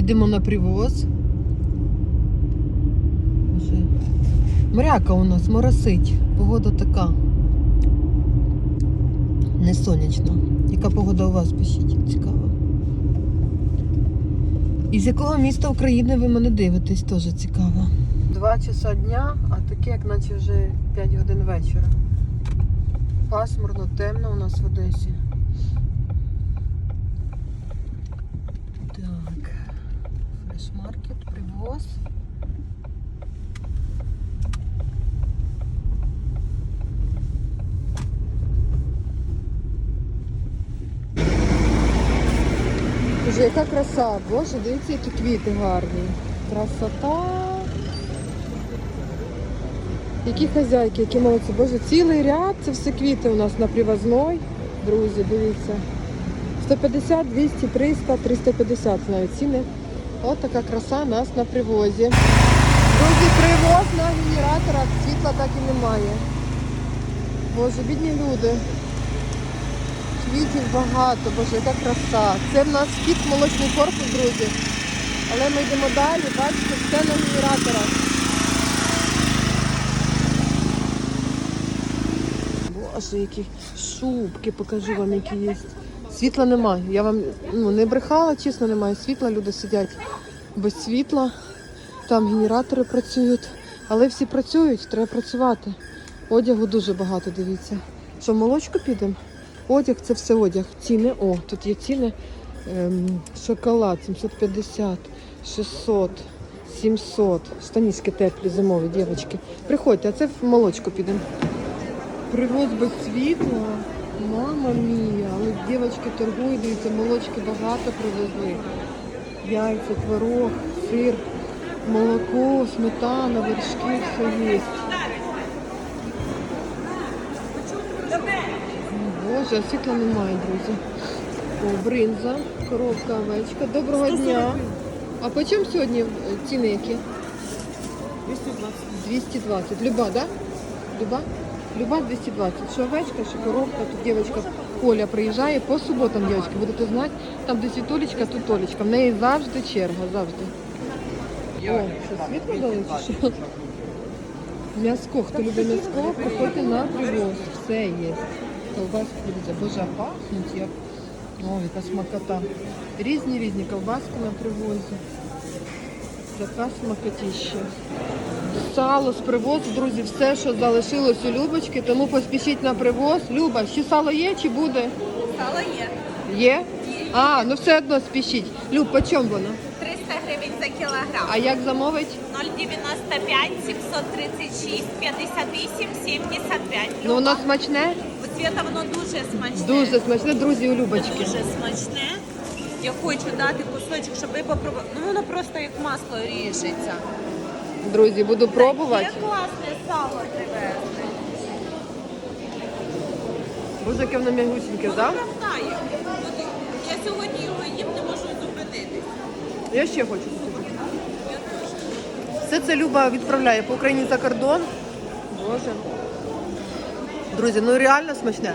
Їдемо на привоз. Мряка у нас моросить. Погода така. Не сонячна. Яка погода у вас пишіть? Цікаво. І з якого міста України ви мене дивитесь, теж цікаво. Два часа дня, а таке, як наче вже 5 годин вечора. Пасмурно, темно у нас в Одесі. Так. Фрешмаркет, привоз. Боже, яка краса! Боже, дивіться, які квіти гарні. Красота. Які хазяйки, які молодці. Боже, цілий ряд, це все квіти у нас на привозной. Друзі, дивіться. 150, 200, 300, 350 навіть ціни. От така краса нас на привозі. Друзі, привоз на генераторах, світла так і немає. Боже, бідні люди. Квітів багато, боже, яка краса. Це в нас вхід молочний корпус, друзі. Але ми йдемо далі, бачите, все на генераторах. Боже, які шубки, покажу вам, які є. Світла немає. Я вам ну, не брехала, чесно, немає світла. Люди сидять без світла. Там генератори працюють. Але всі працюють, треба працювати. Одягу дуже багато, дивіться. Що, в молочку підемо? Одяг це все одяг. Ціни. О, тут є ціни. Ем, шоколад 750, 600, 700. Штанішки теплі, зимові, дівчатки. Приходьте, а це в молочку підемо. Привоз без світла. Мама мія, але дівчатки торгують, дивіться, молочки багато привезли. Яйця, творог, сир, молоко, сметана, вершки, все є. Боже, а світла немає, друзі. О, бринза, коробка, овечка. Доброго дня. А по чому сьогодні е, ціни які? 220. 220. Люба, да? Люба? Люба 220. Що овечка, що коробка. Тут дівчинка Коля приїжджає по суботам, дівчатки, будете знати. Там де світулечка, тут Толечка. В неї завжди черга, завжди. О, що світло дали чи що? М'яско, хто любить м'яско, приходьте на привоз. Все є. Ковбаски, дивіться, боже, пахнуть як. О, яка смакота. Різні різні ковбаски на привозі. Така смакотіща. Сало з привозу, друзі, все, що залишилось у Любочки, тому поспішіть на привоз. Люба, ще сало є чи буде? Сало є. Є? А, ну все одно спішіть. Люб, по чому воно? 300 гривень за кілограм. А як замовить? 0,95, 736, 58, 75. Ну воно смачне? У Свята воно дуже смачне. Дуже смачне, друзі, у Любочки. Дуже смачне. Я хочу дати кусочок, щоб ви попробували. Ну воно просто як масло ріжеться. Друзі, буду пробувати. Таке класне сало привезли. Боже, яке воно м'ягусіньке, так? Оправдає. От Я сьогодні його їм, не можу зупинитись. Я ще хочу кусочок. Все це Люба відправляє по Україні за кордон. Боже. Друзі, ну реально смачне.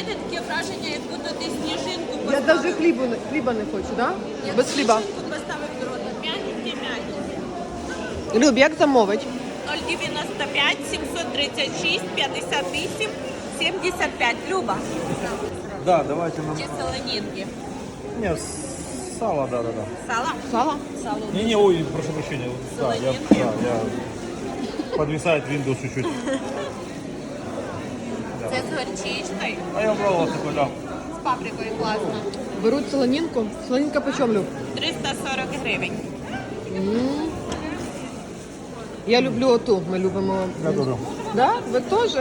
Знаєте, таке враження, як будто ти сніжинку Я поставив. навіть хлібу, не- хліба не хочу, так? Як Без хліба. сніжинку поставив в рот. М'ягеньке, м'ягеньке. Люб, як замовить? 095 736 58 75. Люба. Да, давайте нам... Чи солонінки? Не, с- сало, да, да, да. Сало? Сало? Сало. Не, не, ой, прошу прощения. вот, Да, я, Солонинки? да, я... Подвисает Windows чуть-чуть. Це з горчичкою, А я брал вас такой, да. з паприкою класно. Беруть солонінку. Солонінка по чому, Люб? 340 гривень. М. Я люблю оту, ми любимо. Я тоже. Да? Ви теж?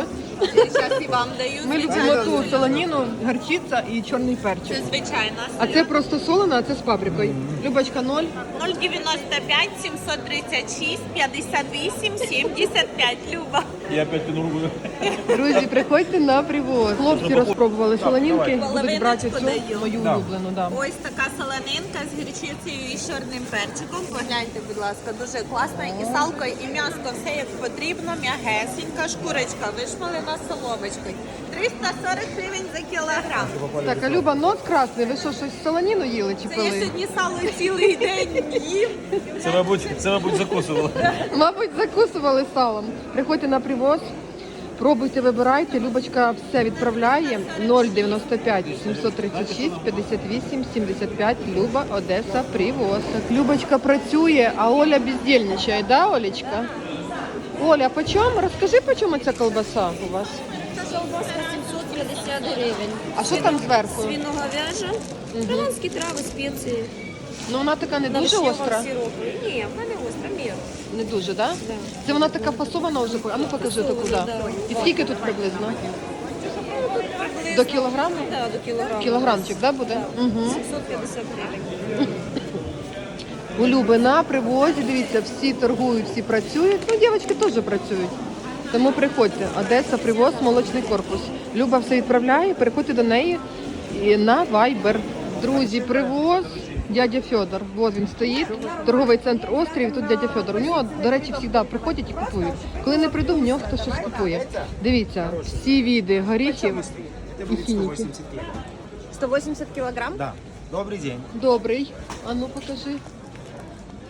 Зараз і вам даю. Ми любимо звичайно. ту солоніну, гарчиця і чорний перчик. Це звичайна. А це просто солона, а це з паприкою. Любочка 0. 095 736 58 75. Люба. Я опять тяну руку. Друзі, приходьте на привоз. Хлопці розпробували солонінки, будуть брати цю мою улюблену. Да. Ось така солонинка з гірчицею і чорним перчиком. Погляньте, будь ласка, дуже класна. І салко, і м'яско, все як потрібно. М'ягесенька, шкурочка вишмалена соломочкою. 340 гривень за кілограм. Так, а Люба, нос красний. Ви що, щось солоніну їли чи Це я пили? сьогодні сало цілий день їм. Це, мабуть, це, мабуть, закусувало. Мабуть, закусували салом. Приходьте на привоз, пробуйте, вибирайте. Любочка все відправляє 095 736 58 75. Люба, Одеса, привоз. Любочка працює, а Оля бездельничає, да, Олечка? Оля, по чому? Розкажи, по чому ця колбаса у вас? Це колбаска 750 гривень. А що там зверху? Свиноговяжа, прованські трави, спеції. Ну вона така не дуже остра. сиропу. Ні, вона не остра, мір. Не дуже, да? Да. Це вона така фасована вже. А ну покажи таку, да. І скільки тут приблизно? До кілограму? Да, до кілограму. Кілограмчик, да, буде? Угу. 750 гривень. У Люби на привозі, дивіться, всі торгують, всі працюють. Ну, дівчатки теж працюють. Тому приходьте. Одеса, привоз, молочний корпус. Люба все відправляє, переходьте до неї і на Viber. Друзі, привоз. Дядя Федор, от він стоїть, торговий центр острів, тут дядя Федор. У нього, до речі, завжди приходять і купують. Коли не прийду, в нього хтось щось купує. Дивіться, всі види горіхів і фініки. 180 кілограм? Да. Добрый день. Добрий. А ну покажи.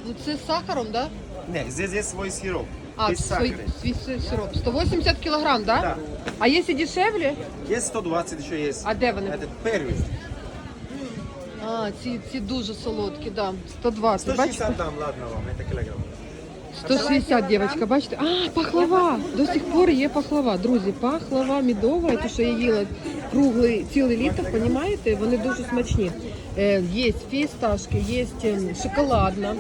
Ну це з сахаром, так? Да? Не, здесь есть свой сироп. А, Без свой, сахара. свой си- сироп. 180 килограмм, да? Да. А если дешевле? Есть 120 еще есть. А де вони? Это первый. Ці, ці дуже солодкі, да. 120, бачите? 160 дам, ладно вам, это килограмм. 160, девочка, бачите? А, пахлава! До сих пор є пахлава. Друзі, пахлава медова, те, що я їла круглий цілий літр, розумієте? Вони дуже смачні. Е, є фісташки, є ем, шоколадна,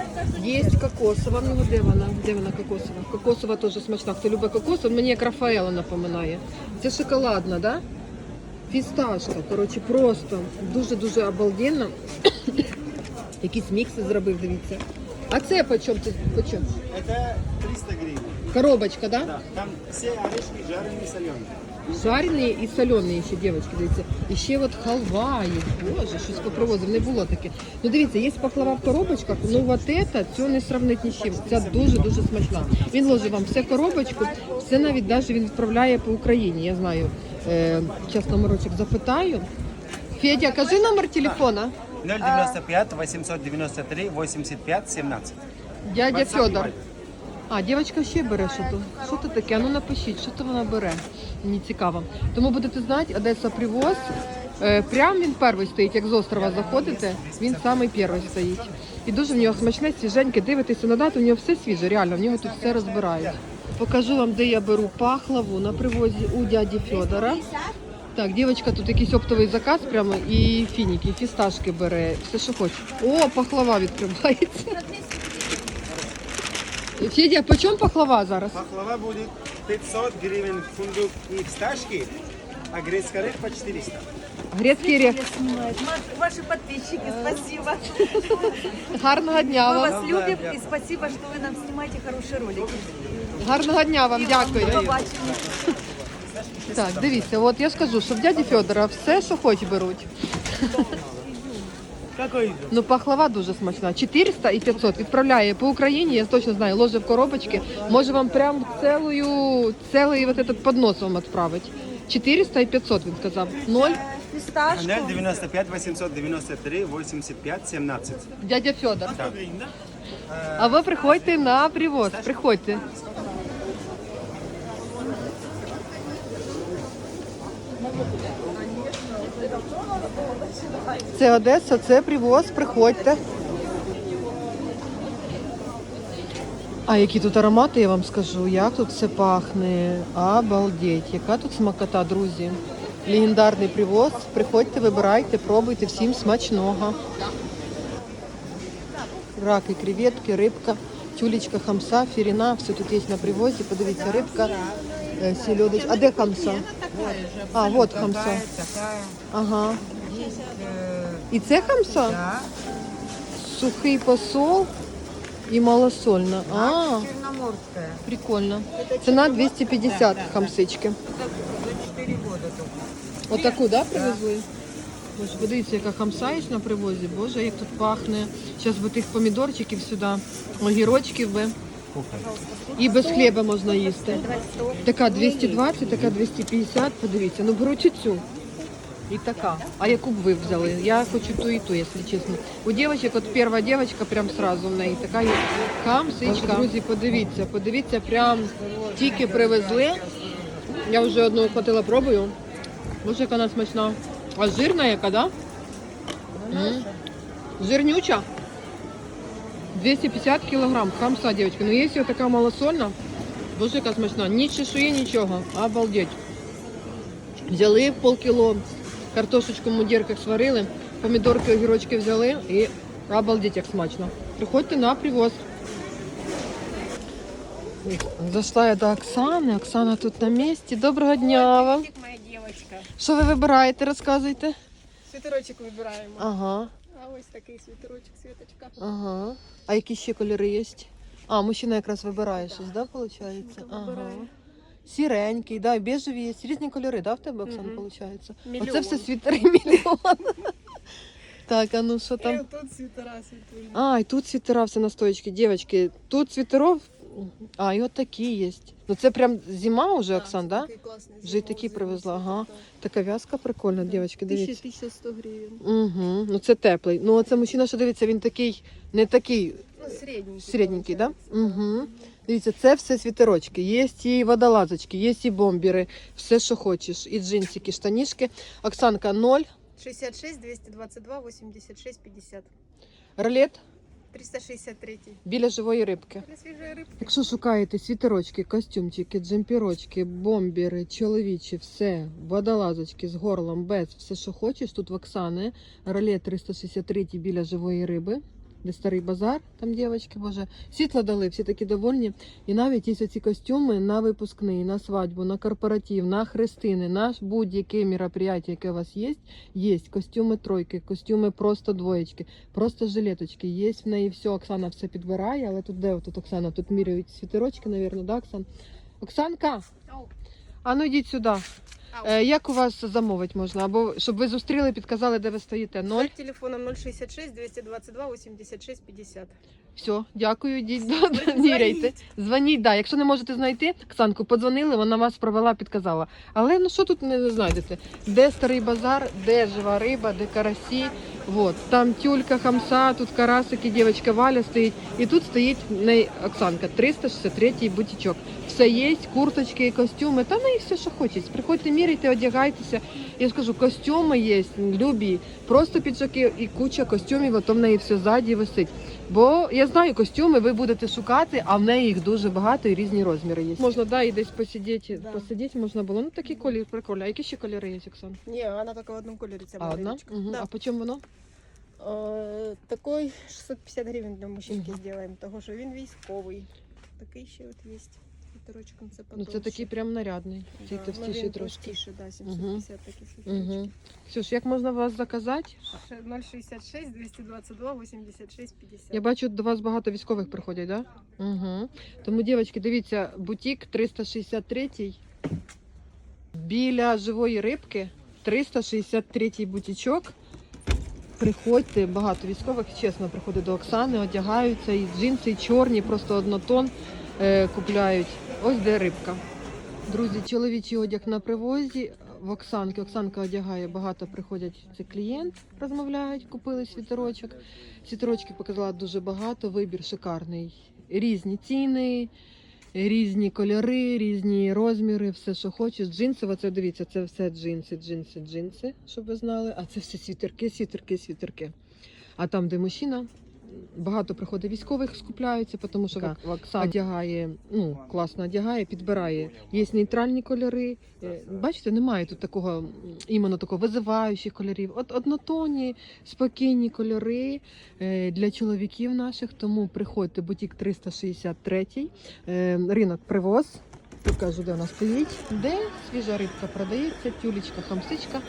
є кокосова. Ну, де вона? Де вона кокосова? Кокосова теж смачна. Хто любить кокос, мені як Рафаела напоминає. Це шоколадна, да? Фісташка, коротше, просто дуже-дуже обалденно. Якісь мікси зробив, дивіться. А це по чому? Це по чому? Это 300 гривен. Коробочка, да? Да. Там все орешки жареные, соленые. Жарені і солені ще, дівчатки, дивіться. І ще от халва є. Боже, щось попривозив, не було таке. Ну дивіться, є пахлава в коробочках, ну от це, цього не сравнить ні з чим. Це дуже-дуже смачна. Він ложить вам все в коробочку, все навіть навіть він відправляє по Україні. Я знаю, е, час номерочок запитаю. Федя, кажи номер телефона. 095 893 85 17. Дядя Федор. А, дівчинка ще бере що то. Що то таке? Ну напишіть, що то вона бере. Мені цікаво. Тому будете знати, Одеса привоз. Е, Прям він перший стоїть, як з острова заходите, він самий перший стоїть. І дуже в нього смачне, свіженьке. Дивитеся на дату, в нього все свіже, реально, в нього тут все розбирають. Покажу вам, де я беру пахлаву на привозі у дяді Федора. Так, дівчинка, тут якийсь оптовий заказ прямо і фініки, і фісташки бере, все, що хоче. О, пахлава відкривається. Федя, по чому пахлава зараз? Пахлава будет 500 гривен фундук и фисташки, а грецкий орех по 400. Грецький орех. Ваши подписчики, спасибо. Гарного дня Мы вам. вас любим и спасибо, что вы нам снимаете хорошие ролики. Гарного дня вам, дякую. Так, дивіться, от я скажу, що в дяді Федора все, що хоч беруть. Ну, пахлава дуже смачна. 400 і 500 відправляє по Україні, я точно знаю, ложе в коробочки. Може вам прям цілою, цілий вот этот поднос вам відправить. 400 і 500, він сказав. Ноль. Фисташку. 095 893 85 17. Дядя Федор. А ви приходьте на привоз, приходьте. Це Одеса, це привоз, приходьте. А які тут аромати, я вам скажу, як тут все пахне. Обалдеть, яка тут смакота, друзі. Легендарний привоз. Приходьте, вибирайте, пробуйте, всім смачного. Раки, креветки, рибка, тюлечка, хамса, фіріна, все тут є на привозі. Подивіться, рибка, е, сільодочка. А де хамса? А, от хамса. Ага. І це хамса? Сухий посол. І малосольна. А, Черноморская. прикольно. Ціна 250 хамсички. За 4 года только. Отаку, да, привезли? Ось подивіться, яка хамса є на привозі. Боже, як тут пахне. Зараз би тих помідорчиків сюди, огірочків би. І без хліба можна їсти. Така 220, така 250, подивіться. Ну беруть і цю. І така. А яку б ви взяли? Я хочу ту і ту, якщо чесно. У дівчинок, от перша дівчинка, прям сразу в неї така є камсичка. Друзі, подивіться, подивіться, прям тільки привезли. Я вже одну хотіла пробую. Боже, яка вона смачна. А жирна яка, да? Жирнюча. 250 кілограм. Хамса, дівчатки. Ну, якщо така малосольна, боже, яка смачна. Ні чешуї, нічого. Обалдеть. Взяли полкіло, картошечку в мудірках сварили, помідорки, огірочки взяли і обалдеть, як смачно. Приходьте на привоз. Зайшла я до Оксани. Оксана тут на місці. Доброго дня вам. Що ви вибираєте, розказуйте. Світерочок вибираємо. Ага, А ось такий світерочок, світочка. ага. А які ще кольори є? А, мужчина якраз вибирає щось, да, виходить? Ага. Сіренький, да, і бежеві є. Різні кольори, да, в тебе, Оксана, Мгм. виходить? Мільйон. Оце все світери мільйон. Так, а ну що там? тут світера світулі. А, і тут світера все на стоечці. Дівчатки, тут світеров, а, і от такі є. Ну це прям зима вже, Оксан, да? Вже й такі привезла, ага. Така в'язка прикольна, дівчатки, дивіться. 1100 гривень. Угу. Ну це теплий. Ну оце мужчина, що дивиться, він такий, не такий Ну, середній. середненький, да? Угу. Дивіться, це все світерочки. Є і водолазочки, є і бомбери, все, що хочеш. І джинсики, штанішки. Оксанка 0, 66, 222, 86, 50. ролет 363. біля живої рибки. Біля свіжої рибки. Якщо шукаєте світерочки, костюмчики, джемпірочки, бомбери, чоловічі, все, водолазочки з горлом, без, все, що хочеш, тут в Оксани, реле 363 біля живої риби, де старий базар, там дівчатки, боже, світло дали, всі такі довольні. І навіть є ці костюми на випускний, на свадьбу, на корпоратив, на хрестини, на будь-яке мероприятие, яке у вас є, є костюми тройки, костюми просто двоєчки, просто жилеточки. Є в неї все, Оксана все підбирає, але тут де тут Оксана? Тут міряють світерочки, мабуть, да, Оксан? Оксанка, а ну йдіть сюди. Е, як у вас замовити можна? Або щоб ви зустріли, підказали, де ви стоїте? Ноль. За телефоном 066 222 86 50. Все, дякую, дійсно. міряйте. Дзвоніть, да. Якщо не можете знайти, Оксанку, подзвонили, вона вас провела, підказала. Але ну що тут не знайдете? Де старий базар, де жива риба, де карасі. Вот. Там тюлька, хамса, тут карасики, дівчинка Валя стоїть. І тут стоїть неї Оксанка, 363-й бутічок. Все є, курточки, костюми, та не все, що хочеться. Приходьте, міряйте, одягайтеся. Я скажу, кажу, костюми є, любі, просто піджаки і куча костюмів, а то в неї все ззаді висить. Бо я знаю, костюми ви будете шукати, а в неї їх дуже багато і різні розміри є. Можна да, і десь посидіти, Да. посидіти можна було. Ну такий колір прикольний. А які ще кольори є, Оксан? Не, вона тільки в одному кольорі ця А одна? моделечка. Угу. Да. А по чому воно? Е, такой 650 гривень для мужчинки зробимо, того що він військовий. Такий ще от є. Світерочком це Ну це такий прям нарядний. Цей Да, товстіший ну, трошки. товстіше, да, 750 такі світерочки. Угу. Ксюш, як можна вас заказати? Ще 066 222 86 50. Я бачу, до вас багато військових приходять, так? Да? Угу. Тому, дівчатки, дивіться, бутік 363 біля живої рибки. 363 бутічок. Приходьте, багато військових, чесно, приходять до Оксани, одягаються, і джинси, і чорні, просто однотон е, купляють. Ось де рибка. Друзі, чоловічий одяг на привозі. В Оксанки. Оксанка одягає, багато приходять. Це клієнт, розмовляють, купили світерочок. Світерочки показала дуже багато, вибір шикарний. Різні ціни, різні кольори, різні розміри, все, що хочеш. Джинсово, це дивіться, це все джинси, джинси, джинси, щоб ви знали. А це все світерки, світерки, світерки. А там, де мужчина, багато приходить військових, скупляються, тому що Так. Оксана одягає, ну, класно одягає, підбирає. Є нейтральні кольори. Е, Бачите, немає тут такого іменно такого визиваючих кольорів. От однотонні, спокійні кольори е, для чоловіків наших. Тому приходьте, бутік 363, е, ринок привоз. Покажу, де вона стоїть. Де свіжа рибка продається, тюлечка, хамсичка.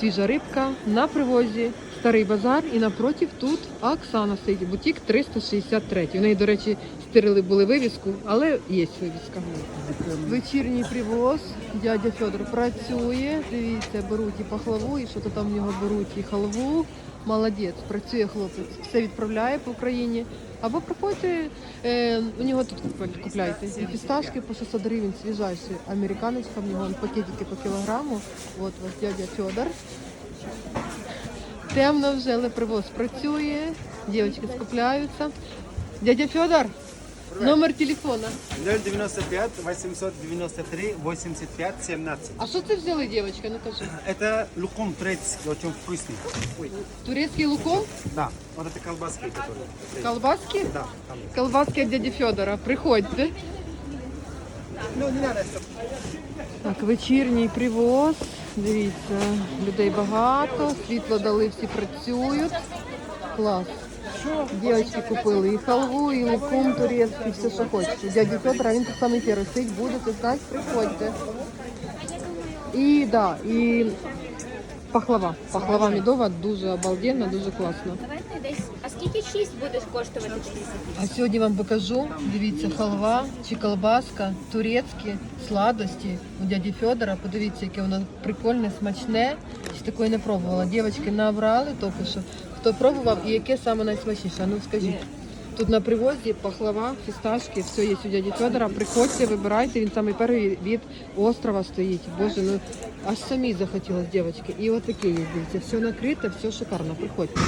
Свіжа рибка на привозі старий базар, і напротив тут Оксана стоїть, бутік 363. У неї, до речі, стирили були вивіску, але є вивіска. Вечірній привоз. Дядя Федор працює. Дивіться, беруть і пахлаву, і що то там в нього беруть, і халву. Молодець, працює хлопець. Все відправляє по Україні. Або приходьте, е, у нього тут купляйте. І фісташки по 600 гривень, свіжайші. Американочка, в нього пакетики по кілограму. От ваш дядя Федор. Темно вже, але привоз працює. Дівчатки скупляються. Дядя Федор, номер телефона. 095 893 85 17. А що це взяли, дівчатка? Ну кажи. Это луком турецкий, очень вкусный. Ой, Турецький луком, да, вот это колбаски, которые. колбаски? Да, там. Колбаски від дяді Федора. Приходьте. Ну, не надо, Так, вечірній привоз. Дивіться, людей багато, світло дали, всі працюють. Клас. Дівчатки купили і халву, і лукум турецький, все, що хочете. Дядя Федора, він тут самий перший сидить, будете знати, приходьте. І, да, і пахлава. Пахлава медова дуже обалденна, дуже класна. Скільки шість будеш коштувати? А сьогодні вам покажу, дивіться, халва чи колбаска, турецькі сладості у дяді Федора. Подивіться, яке воно прикольне, смачне. Ще такої не пробувала. Дівчатки набрали тільки що. Хто пробував і яке саме найсмачніше? Ну скажіть. Тут на привозі пахлава, фісташки, все є у дяді Федора. Приходьте, вибирайте, він самий перший від острова стоїть. Боже, ну аж самі захотілось, дівчатки. І от таке є, дивіться, все накрите, все шикарно. Приходьте.